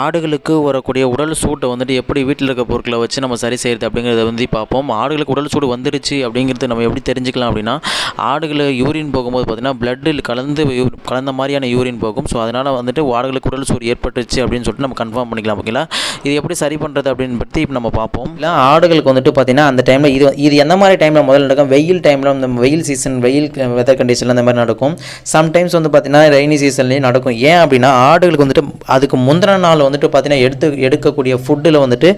ஆடுகளுக்கு வரக்கூடிய உடல் சூட்டை வந்துட்டு எப்படி வீட்டில் இருக்க பொருட்களை வச்சு நம்ம சரி செய்கிறது அப்படிங்கிறத வந்து பார்ப்போம். ஆடுகளுக்கு உடல் சூடு வந்துடுச்சு அப்படிங்கிறது நம்ம எப்படி தெரிஞ்சுக்கலாம் அப்படின்னா ஆடுகளை யூரின் போகும்போது பார்த்திங்கன்னா பிளட்டில் கலந்து கலந்த மாதிரியான யூரின் போகும். ஸோ அதனால் வந்துட்டு ஆடுகளுக்கு உடல் சூடு ஏற்பட்டுச்சு அப்படின்னு சொல்லிட்டு நம்ம கன்ஃபார்ம் பண்ணிக்கலாம் ஓகேங்களா இது எப்படி சரி பண்ணுறது அப்படின்னு பற்றி இப்போ நம்ம பார்ப்போம். இல்லை ஆடுகளுக்கு வந்துட்டு பார்த்திங்கன்னா அந்த டைமில் இது இது எந்த மாதிரி டைமில் முதல்ல நடக்கும்? வெயில் டைமில் இந்த வெயில் சீசன் வெயில் வெதர் கண்டிஷனில் அந்த மாதிரி நடக்கும். சம்டைம்ஸ் வந்து பார்த்தீங்கன்னா ரெய்னி சீசன்லேயும் நடக்கும். ஏன் அப்படின்னா ஆடுகளுக்கு வந்துட்டு அதுக்கு முந்தின நாள் வந்துட்டு பார்த்தீங்கன்னா எடுத்து எடுக்கக்கூடிய ஃபுட்டில் வந்துட்டு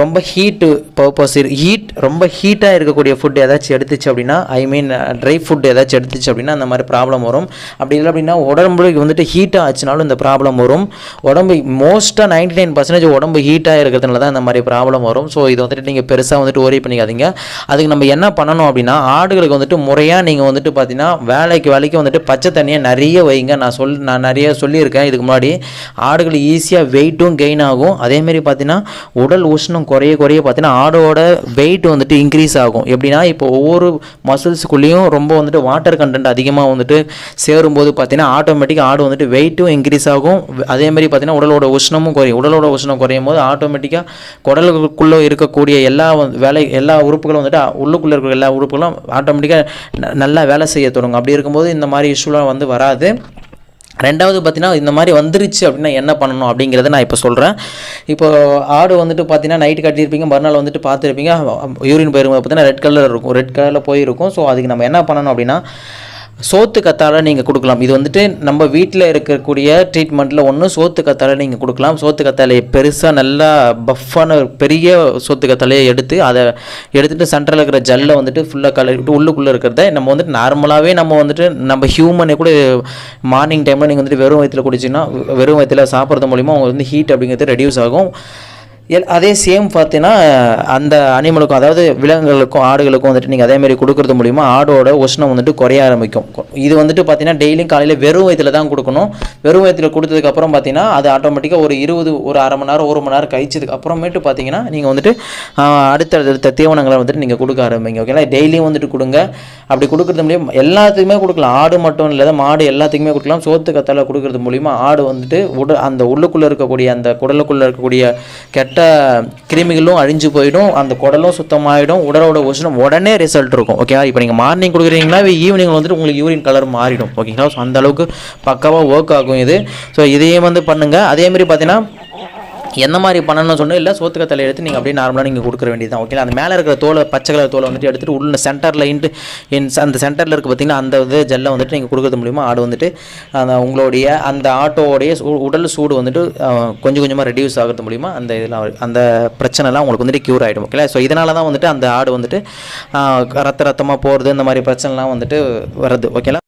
ரொம்ப ஹீட்டு பர்பஸ் ஹீட் ரொம்ப ஹீட்டாக இருக்கக்கூடிய ஃபுட் ஏதாச்சும் எடுத்துச்சு அப்படின்னா ஐ மீன் ட்ரை ஃபுட் ஏதாச்சும் எடுத்துச்சு அப்படின்னா அந்த மாதிரி ப்ராப்ளம் வரும். அப்படி இல்லை அப்படின்னா உடம்புக்கு வந்துட்டு ஹீட்டாக ஆச்சுனாலும் இந்த ப்ராப்ளம் வரும். உடம்பு மோஸ்ட்டாக நைன்டி நைன் பர்சன்டேஜ் உடம்பு ஹீட்டாக இருக்கிறதுனால தான் இந்த மாதிரி ப்ராப்ளம் வரும். ஸோ இது வந்துட்டு நீங்கள் பெருசாக வந்துட்டு worry பண்ணிக்காதீங்க. அதுக்கு நம்ம என்ன பண்ணணும் அப்படின்னா ஆடுகளுக்கு வந்துட்டு முறையாக நீங்கள் வந்துட்டு பார்த்தீங்கன்னா வேலைக்கு வேலைக்கு வந்துட்டு பச்சை தண்ணியை நிறைய வைங்க. நான் சொல் நான் நிறைய சொல்லியிருக்கேன். இதுக்கு முன்னாடி ஆடுகள் ஈஸியாக வெயிட்டும் கெயின் ஆகும். அதேமாரி பார்த்தீங்கன்னா உடல் உஷ்ணம் குறைய குறைய பார்த்தீங்கன்னா ஆடோட வெயிட் வந்துட்டு இன்க்ரீஸ் ஆகும். எப்படின்னா இப்போ ஒவ்வொரு மசில்ஸுக்குள்ளேயும் ரொம்ப வந்துட்டு வாட்டர் கண்டென்ட் அதிகமாக வந்துட்டு சேரும்போது பார்த்தீங்கன்னா ஆட்டோமேட்டிக்காக ஆடு வந்துட்டு வெயிட்டும் இன்க்ரீஸ் ஆகும். அதேமாதிரி பார்த்தீங்கன்னா உடலோட உஷ்ணமும் குறையும். உடலோட உஷ்ணம் குறையும் போது ஆட்டோமேட்டிக்காக குடலுக்குள்ளே இருக்கக்கூடிய எல்லா வேலை எல்லா உறுப்புகளும் வந்துட்டு உள்ளுக்குள்ளே இருக்கிற எல்லா உறுப்புகளும் ஆட்டோமேட்டிக்காக நல்லா வேலை செய்ய தொடங்கும். அப்படி இருக்கும்போது இந்த மாதிரி இஷ்யூலாம் வந்து வராது. ரெண்டாவது பார்த்தீங்கன்னா இந்த மாதிரி வந்துருச்சு அப்படின்னா என்ன பண்ணணும் அப்படிங்கிறத நான் இப்போ சொல்கிறேன் இப்போ ஆடு வந்துட்டு பார்த்தீங்கன்னா நைட்டு கட்டியிருப்பீங்க மறுநாள் வந்துட்டு பார்த்துருப்பீங்க யூரின் போயிருக்கும். பார்த்தீங்கன்னா ரெட் கலர் இருக்கும் ரெட் கலரில் போயிருக்கும். ஸோ அதுக்கு நம்ம என்ன பண்ணணும் அப்படின்னா சோத்து கத்தாழை நீங்கள் கொடுக்கலாம். இது வந்துட்டு நம்ம வீட்டில் இருக்கக்கூடிய ட்ரீட்மெண்ட்டில் ஒன்று சோத்து கத்தாழை நீங்கள் கொடுக்கலாம். சோத்து கத்தாழையை பெருசாக நல்லா பஃப்பான பெரிய சோத்து கத்தாழையை எடுத்து அதை எடுத்துகிட்டு சென்டரில் இருக்கிற ஜல்லை வந்துட்டு ஃபுல்லாக கலரிட்டு உள்ளுக்குள்ளே இருக்கிறத நம்ம வந்துட்டு நார்மலாகவே நம்ம வந்துட்டு நம்ம ஹியூமனை கூட மார்னிங் டைமில் நீங்கள் வந்துட்டு வெறும் வயிற்றில் குடிச்சிங்கன்னா வெறும் வயிற்றில் சாப்பிட்றது மூலிமா உங்களுக்கு வந்து ஹீட் அப்படிங்கிறது ரெடியூஸ் ஆகும். எல் அதே சேம் பார்த்தீங்கன்னா அந்த அனிமலுக்கும் அதாவது விலங்குகளுக்கும் ஆடுகளுக்கும் வந்துட்டு நீங்கள் அதேமாரி கொடுக்குறது மூலிமா ஆடோட உஷ்ணம் வந்துட்டு குறைய ஆரம்பிக்கும். இது வந்துட்டு பார்த்தீங்கன்னா டெய்லியும் காலையில் வெறும் வயத்தில் தான் கொடுக்கணும். வெறும் வயத்தில் கொடுத்ததுக்கப்புறம் பார்த்தீங்கன்னா அது ஆட்டோமேட்டிக்காக ஒரு இருபது ஒரு அரை மணி நேரம் ஒரு மணி நேரம் கழிச்சதுக்கு அப்புறமேட்டு பார்த்தீங்கன்னா நீங்கள் வந்துட்டு அடுத்தடுத்த அடுத்த தீவனங்களை வந்துட்டு நீங்கள் கொடுக்க ஆரம்பிங்க. ஓகேங்களா டெய்லியும் வந்துட்டு கொடுங்க. அப்படி கொடுக்குறது மூலியம் எல்லாத்துக்குமே கொடுக்கலாம். ஆடு மட்டும் இல்லை மாடு எல்லாத்துக்குமே கொடுக்கலாம். சோத்து கத்தால கொடுக்குறது மூலிமா ஆடு வந்துட்டு உட அந்த உள்ளுக்குள்ளே இருக்கக்கூடிய அந்த குடலுக்குள்ளே இருக்கக்கூடிய கெட்ட கிருமிகளும் அழிஞ்சு போயிடும் அந்த குடலும் சுத்தமாகிடும் உடலோட ஒசனம் உடனே ரிசல்ட் இருக்கும். ஓகேவா இப்போ நீங்கள் மார்னிங் கொடுக்குறீங்கன்னா ஈவினிங் வந்துட்டு உங்களுக்கு யூரின் கலர் மாறிடும். ஓகேங்களா ஸோ அந்த அளவுக்கு பக்காவாக ஒர்க் ஆகும் இது. ஸோ இதையும் வந்து பண்ணுங்கள் அதேமாதிரி பார்த்தீங்கன்னா எந்த மாதிரி பண்ணணும்னு சொன்னால் இல்லை சோத்துக்கத்தலை எடுத்து நீங்கள் அப்படியே நார்மலாக நீங்கள் கொடுக்குற வேண்டியது தான் அந்த மேலே இருக்கிற தோலை பச்சை கலர் தோலை வந்துட்டு எடுத்துட்டு உள்ள சென்டரில் இன்ட்டு இன் அந்த சென்டரில் இருக்க பார்த்தீங்கன்னா அந்த இது ஜெல்லை வந்துட்டு நீங்கள் கொடுக்குறது மூலிமா ஆடு வந்துட்டு அந்த உங்களுடைய அந்த ஆட்டோடைய சூ- உடல் சூடு வந்துட்டு கொஞ்சம் கொஞ்சமாக ரெடியூஸ் ஆகிறது மூலிமா அந்த இதெல்லாம் அந்த பிரச்சனைலாம் உங்களுக்கு வந்துட்டு க்யூர் ஆகிடும் ஓகே ஸோ இதனால தான் வந்துட்டு அந்த ஆடு வந்துட்டு ரத்த ரத்தமாக போகிறது இந்த மாதிரி பிரச்சனைலாம் வந்துட்டு வருது ஓகேங்களா